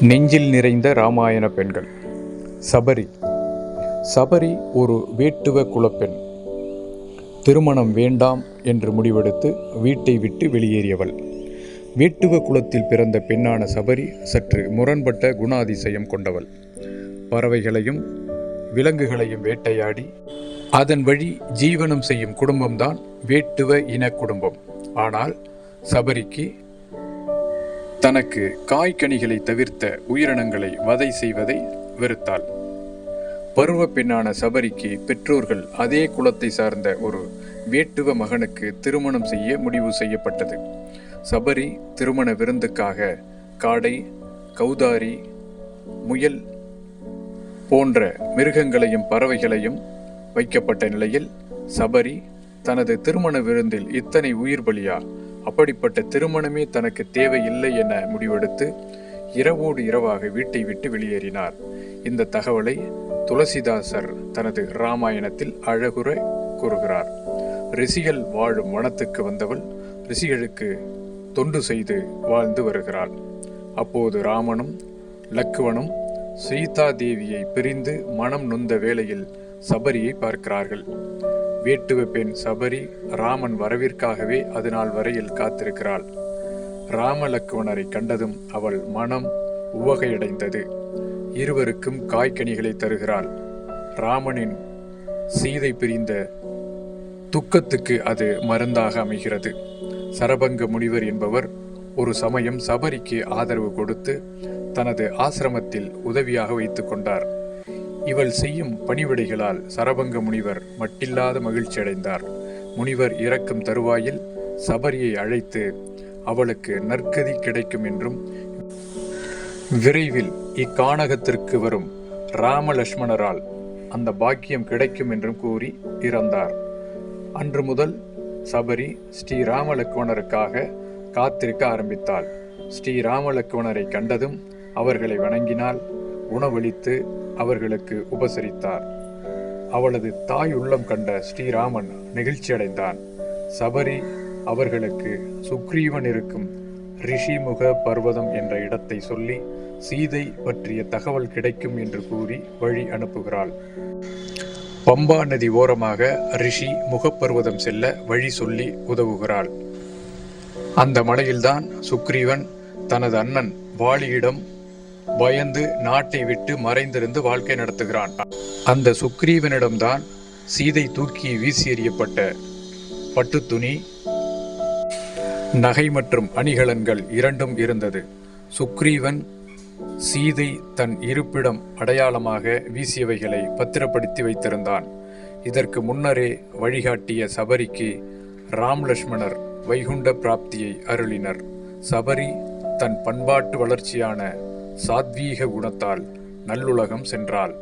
நெஞ்சில் நிறைந்த ராமாயண பெண்கள். சபரி. சபரி ஒரு வேட்டுவ குலப்பெண். திருமணம் வேண்டாம் என்று முடிவெடுத்து வீட்டை விட்டு வெளியேறியவள். வேட்டுவ குலத்தில் பிறந்த பெண்ணான சபரி சற்று முரண்பட்ட குணாதிசயம் கொண்டவள். பறவைகளையும் விலங்குகளையும் வேட்டையாடி அதன் வழி ஜீவனம் செய்யும் குடும்பம்தான் வேட்டுவ இன குடும்பம். ஆனால் சபரிக்கு தனக்கு காய்கனிகளை தவிர்த்த உயிரினங்களை வதை செய்வதை வெறுத்தாள். பருவ பெண்ணான சபரிக்கு பெற்றோர்கள் அதே குலத்தை சார்ந்த ஒரு வேட்டுவ மகனுக்கு திருமணம் செய்ய முடிவு செய்யப்பட்டது. சபரி திருமண விருந்துக்காக காடை கௌதாரி முயல் போன்ற மிருகங்களையும் பறவைகளையும் வைக்கப்பட்ட நிலையில் சபரி தனது திருமண விருந்தில் இத்தனை உயிர் பலியா அப்படிப்பட்ட திருமணமே தனக்கு தேவையில்லை என முடிவெடுத்து இரவோடு இரவாக வீட்டை விட்டு வெளியேறினார். இந்த தகவலை துளசிதாசர் தனது ராமாயணத்தில் அழகுற கூறுகிறார். ரிஷிகள் வாழும் வனத்துக்கு வந்தவள் ரிஷிகளுக்கு தொண்டு செய்து வாழ்ந்து வருகிறாள். அப்போது ராமனும் லக்குவனும் சீதா தேவியை பிரிந்து மனம் நொந்த வேளையில் சபரியை பார்க்கிறார்கள். வேட்டுவ பெண் சபரி ராமன் வரவிற்காகவே அது நாள் வரையில் காத்திருக்கிறாள். ராமலக்குவனரை கண்டதும் அவள் மனம் உவகையடைந்தது. இருவருக்கும் காய்கனிகளை தருகிறாள். ராமனின் சீதை பிரிந்த துக்கத்துக்கு அது மருந்தாக அமைகிறது. சரபங்க முனிவர் என்பவர் ஒரு சமயம் சபரிக்கு ஆதரவு கொடுத்து தனது ஆசிரமத்தில் உதவியாக வைத்துக் கொண்டார். இவள் செய்யும் பணிவிடைகளால் சரபங்க முனிவர் மட்டில்லாத மகிழ்ச்சி அடைந்தார் முனிவர் இறக்கும் தருவாயில் சபரியை அழைத்து அவளுக்கு நற்கதி கிடைக்கும் என்றும் விரைவில் இக்கானகத்திற்கு வரும் ராமலட்சுமணரால் அந்த பாக்கியம் கிடைக்கும் என்றும் கூறி இறந்தார். அன்று முதல் சபரி ஸ்ரீ ராமலக்குவனருக்காக காத்திருக்க ஆரம்பித்தாள். ஸ்ரீ ராமலக்குவனரை கண்டதும் அவர்களை வணங்கினால் உணவளித்து அவர்களுக்கு உபசரித்தார். அவளது தாய் உள்ளம் கண்ட ஸ்ரீராமன் நெகிழ்ச்சியடைந்தான். சபரி அவர்களுக்கு சுக்ரீவன் இருக்கும் ரிஷிமுக பர்வதம் என்ற இடத்தை சொல்லி சீதை பற்றிய தகவல் கிடைக்கும் என்று கூறி வழி அனுப்புகிறாள். பம்பா நதி ஓரமாக ரிஷி முகப்பர்வதம் செல்ல வழி சொல்லி உதவுகிறாள். அந்த மலையில்தான் சுக்ரீவன் தனது அண்ணன் வாலியிடம் பயந்து நாட்டை விட்டு மறைந்திருந்து வாழ்க்கை நடத்துகிறான். அந்த சுக்ரீவனிடம்தான் சீதை தூக்கி வீசி எறியப்பட்ட பட்டுத்துணி நகை மற்றும் அணிகலன்கள் இரண்டும் இருந்தது. சுக்ரீவன் சீதை தன் இருப்பிடம் அடையாளமாக வீசியவைகளை பத்திரப்படுத்தி வைத்திருந்தான். இதற்கு முன்னரே வழிகாட்டிய சபரிக்கு ராம் லட்சுமணர் வைகுண்ட பிராப்தியை அருளினர். சபரி தன் பண்பாட்டு வளர்ச்சியான சாத்வீக குணத்தால் நல்லுலகம் சென்றாள்.